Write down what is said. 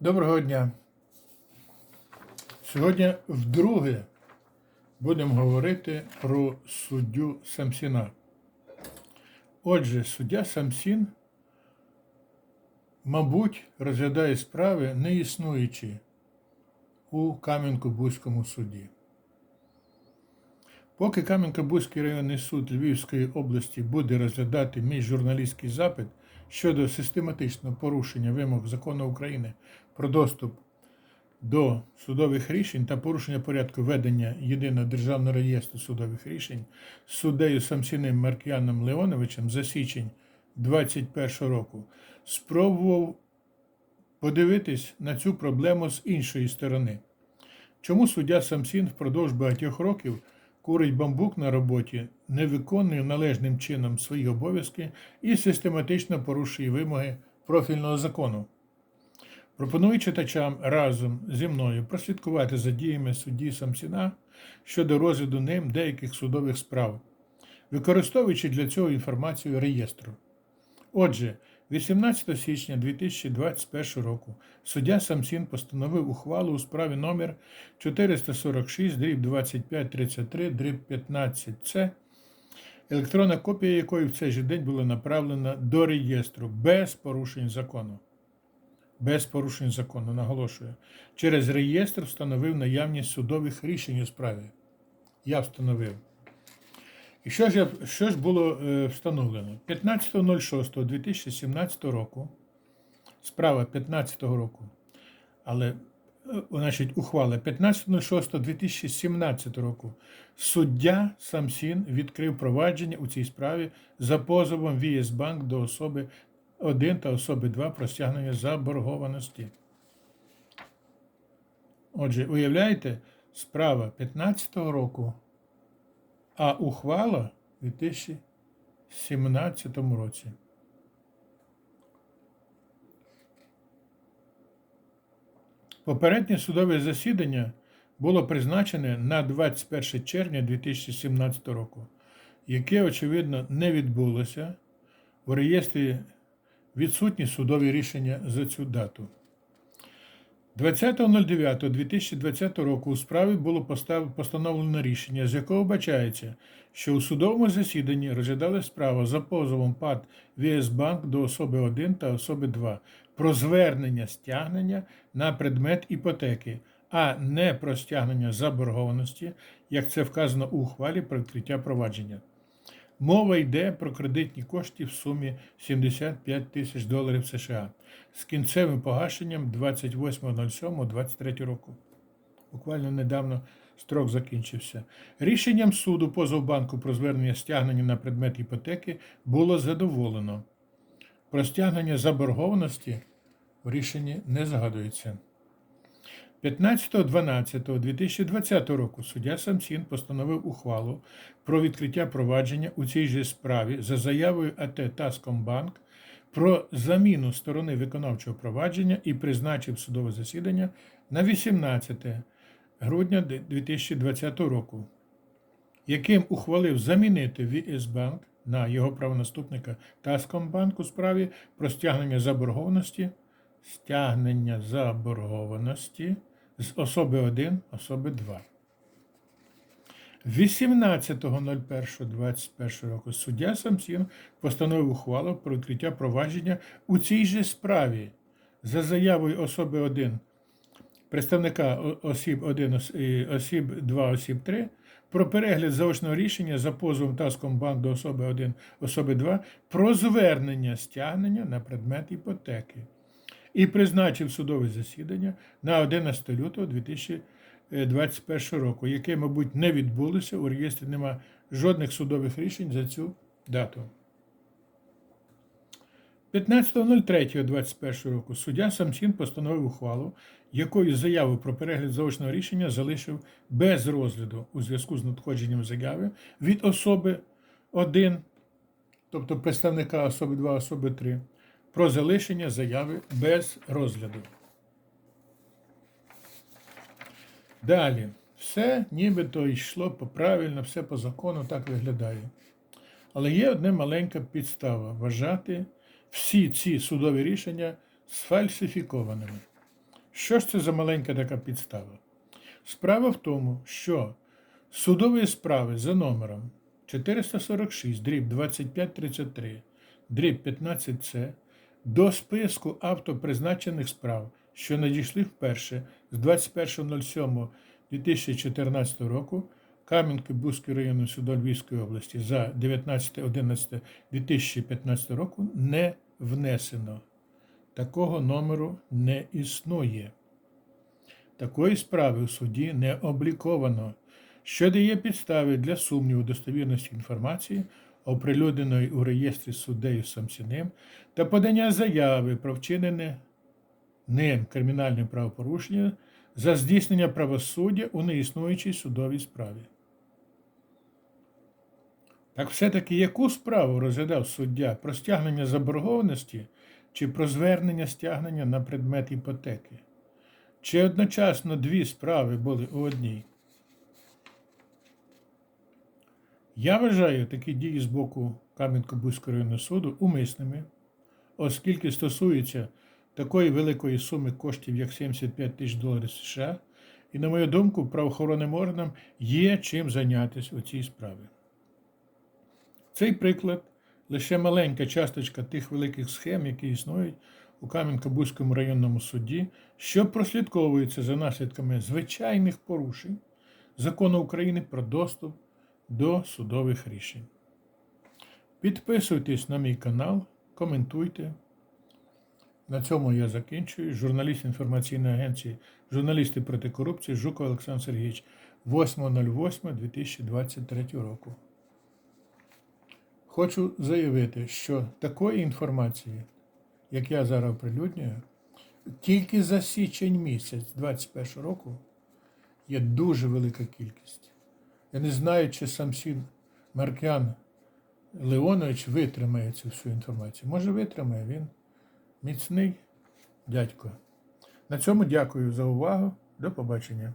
Доброго дня. Сьогодні вдруге будемо говорити про суддю Самсіна. Отже, суддя Самсін, мабуть, розглядає справи, не існуючі у Кам'янко-Бузькому суді. Поки Кам'янко-Бузький районний суд Львівської області буде розглядати мій журналістський запит щодо систематичного порушення вимог закону України про доступ до судових рішень та порушення порядку ведення єдиного державного реєстру судових рішень з суддею Самсіним Маркіяном Леоновичем за січень 2021 року, спробував подивитись на цю проблему з іншої сторони. Чому суддя Самсін впродовж багатьох років курить бамбук на роботі, не виконує належним чином свої обов'язки і систематично порушує вимоги профільного закону? Пропоную читачам разом зі мною прослідкувати за діями судді Самсіна щодо розгляду ним деяких судових справ, використовуючи для цього інформацію реєстру. Отже, 18 січня 2021 року суддя Самсін постановив ухвалу у справі номер 446 дріб 2533 дріб 15 с електронна копія якої в цей же день була направлена до реєстру без порушень закону. Без порушень закону, наголошую. Через реєстр встановив наявність судових рішень у справі. Я встановив. І що ж, я, що ж було е, встановлено? 15.06.2017 року, справа 15 року, але, е, значить, ухвала 15.06.2017 року, суддя Самсін відкрив провадження у цій справі за позовом ВІС Банк до особи 1 та особи 2 про стягнення заборгованості. Отже, уявляєте, справа 15 року а ухвала у 2017 році. Попереднє судове засідання було призначене на 21 червня 2017 року, яке, очевидно, не відбулося. В реєстрі відсутні судові рішення за цю дату. 20.09.2020 року у справі було постановлено рішення, з якого вбачається, що у судовому засіданні розглядали справу за позовом ПАД ВС Банк до особи 1 та особи 2 про звернення стягнення на предмет іпотеки, а не про стягнення заборгованості, як це вказано у ухвалі про відкриття провадження. Мова йде про кредитні кошти в сумі 75 тисяч доларів США з кінцевим погашенням 28.07.23 року. Буквально недавно строк закінчився. Рішенням суду позов банку про звернення стягнення на предмет іпотеки було задоволено. Про стягнення заборгованості в рішенні не згадується. 15.12.2020 року суддя Самсін постановив ухвалу про відкриття провадження у цій же справі за заявою АТ Таскомбанк про заміну сторони виконавчого провадження і призначив судове засідання на 18 грудня 2020 року, яким ухвалив замінити ВІС Банк на його правонаступника Таскомбанк у справі про стягнення заборгованості стягнення заборгованості з особи 1, особи 2. 18.01.21 року суддя Самсін постановив ухвалу про відкриття провадження у цій же справі за заявою особи 1, представника осіб 1, осіб 2, осіб 3 про перегляд заочного рішення за позовом Таскомбанк до особи 1, особи 2 про звернення стягнення на предмет іпотеки і призначив судове засідання на 11 лютого 2021 року, яке, мабуть, не відбулося. У реєстрі нема жодних судових рішень за цю дату. 15.03.21 року суддя Самсін постановив ухвалу, якою заяву про перегляд заочного рішення залишив без розгляду у зв'язку з надходженням заяви від особи 1, тобто представника особи 2, особи 3, про залишення заяви без розгляду. Далі. Все нібито йшло поправильно, все по закону так виглядає. Але є одна маленька підстава вважати всі ці судові рішення сфальсифікованими. Що ж це за маленька така підстава? Справа в тому, що судові справи за номером 446 дріб 2533 дріб 15С до списку автопризначених справ, що надійшли вперше з 21.07.2014 року Кам'янки Бузького районного суду Львівської області за 19.11.2015 року не внесено. Такого номеру не існує. Такої справи у суді не обліковано, що дає підстави для сумніву достовірності інформації, оприлюдненої у реєстрі суддею Самсіним, та подання заяви про вчинене ним кримінальне правопорушення за здійснення правосуддя у неіснуючій судовій справі. Так все-таки яку справу розглядав суддя про стягнення заборгованості чи про звернення стягнення на предмет іпотеки? Чи одночасно дві справи були у одній? Я вважаю такі дії з боку Кам'янко-Бузького районного суду умисними, оскільки стосуються такої великої суми коштів, як 75 тисяч доларів США, і, на мою думку, правоохоронним органам є чим зайнятися у цій справі. Цей приклад лише маленька часточка тих великих схем, які існують у Кам'янко-Бузькому районному суді, що прослідковуються за наслідками звичайних порушень закону України про доступ до судових рішень. Підписуйтесь на мій канал, коментуйте. На цьому я закінчую. Журналіст інформаційної агенції Журналісти проти корупції Жуков Олександр Сергійович 8.08.2023 року. Хочу заявити, що такої інформації, як я зараз оприлюднюю, тільки за січень місяць 2021 року є дуже велика кількість. Я не знаю, чи Самсін Маркян Леонович витримає цю всю інформацію. Може, витримає він міцний дядько. На цьому дякую за увагу. До побачення.